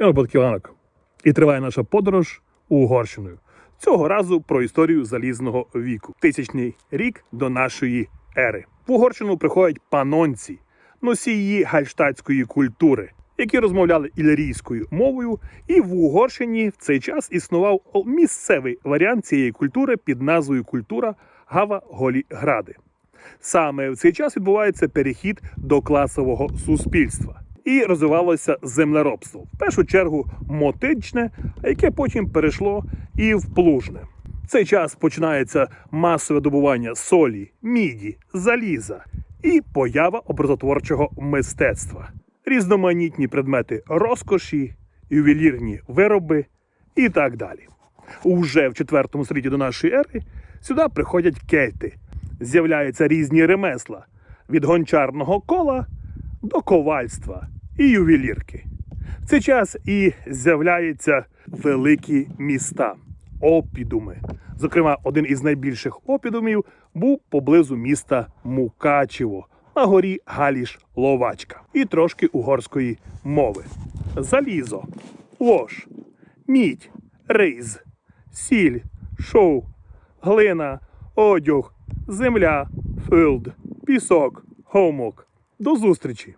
Я Батьківанок. І триває наша подорож Угорщиною. Цього разу про історію залізного віку. Тисячний рік до нашої ери. В Угорщину приходять панонці, носії гальштатської культури, які розмовляли іллірійською мовою, і в Угорщині в цей час існував місцевий варіант цієї культури під назвою культура Гава Голі Гради. Саме в цей час відбувається перехід до класового суспільства і розвивалося землеробство. В першу чергу мотичне, яке потім перейшло і в плужне. В цей час починається масове добування солі, міді, заліза і поява образотворчого мистецтва, різноманітні предмети розкоші, ювелірні вироби і так далі. Уже в 4 столітті до нашої ери сюди приходять кельти. З'являються різні ремесла від гончарного кола до ковальства і ювелірки. В цей час і з'являються великі міста опідуми. Зокрема, один із найбільших опідумів був поблизу міста Мукачево на горі Галіш Ловачка і трошки угорської мови. Залізо, вож, мідь, рейз, сіль, шоу, глина, одяг, земля, филд, пісок, гомок. До зустрічі!